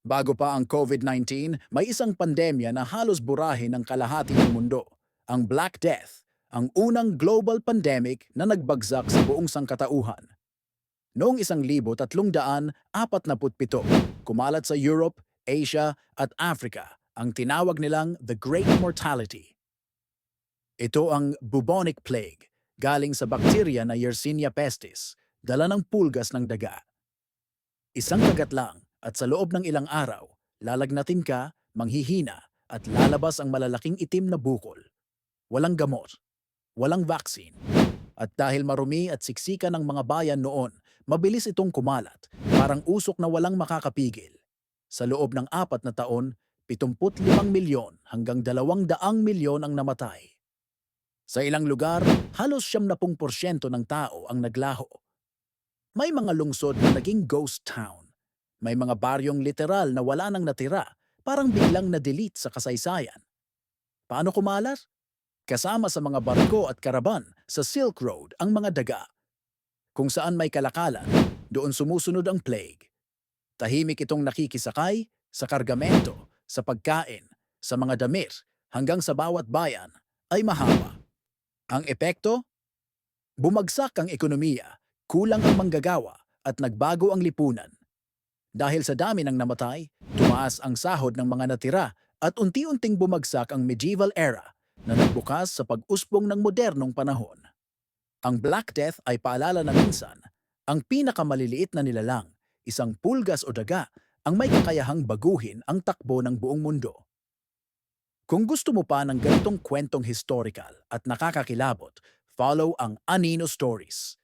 Bago pa ang COVID-19, may isang pandemya na halos burahin ng kalahati ng mundo, ang Black Death, ang unang global pandemic na nagbagsak sa buong sangkatauhan. Noong 1347, kumalat sa Europe, Asia at Africa ang tinawag nilang The Great Mortality. Ito ang bubonic plague, galing sa bakterya na Yersinia pestis, dala ng pulgas ng daga. Isang kagat lang at sa loob ng ilang araw, lalagnatin ka, manghihina at lalabas ang malalaking itim na bukol. Walang gamot, walang vaccine. At dahil marumi at siksika ng mga bayan noon, mabilis itong kumalat, parang usok na walang makakapigil. Sa loob ng apat na taon, 75 milyon hanggang 200 milyon ang namatay. Sa ilang lugar, halos 70% ng tao ang naglaho. May mga lungsod na naging ghost town. May mga baryong literal na wala nang natira, parang biglang na-delete sa kasaysayan. Paano kumalat? Kasama sa mga barko at karaban sa Silk Road ang mga daga. Kung saan may kalakalan, doon sumusunod ang plague. Tahimik itong nakikisakay sa kargamento, sa pagkain, sa mga damit, hanggang sa bawat bayan ay mahaba. Ang epekto? Bumagsak ang ekonomiya, kulang ang manggagawa at nagbago ang lipunan. Dahil sa dami ng namatay, tumaas ang sahod ng mga natira at unti-unting bumagsak ang medieval era na nagbukas sa pag-usbong ng modernong panahon. Ang Black Death ay paalala na minsan, ang pinakamaliliit na nilalang, isang pulgas o daga, ang may kakayahang baguhin ang takbo ng buong mundo. Kung gusto mo pa ng ganitong kwentong historical at nakakakilabot, follow ang Anino Stories.